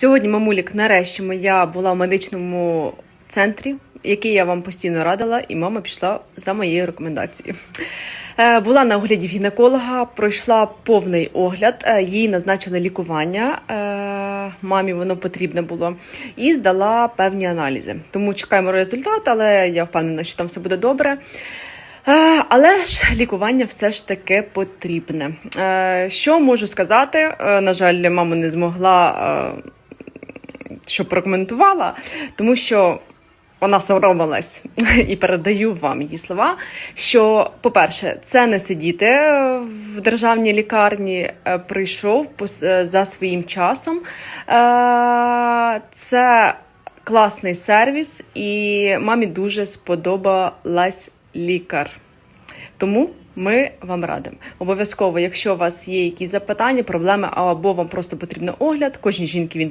Сьогодні, мамулік, нарешті моя була в медичному центрі, який я вам постійно радила, і мама пішла за моєю рекомендацією. Е, Була на огляді гінеколога, пройшла повний огляд, е, їй назначили лікування. е, Мамі воно потрібне було, і здала певні аналізи. Тому чекаємо результат, але я впевнена, що там все буде добре. Але ж лікування все ж таки потрібне. Що можу сказати? На жаль, мама не змогла, щоб прокоментувала, тому що вона соромилась і передаю вам її слова. Що, по-перше, це не сидіти в державній лікарні, е, прийшов е, за своїм часом. Е, Це класний сервіс, і мамі дуже сподобалась лікар. Тому ми вам радимо. Обов'язково, якщо у вас є якісь запитання, проблеми або вам просто потрібен огляд, кожній жінки він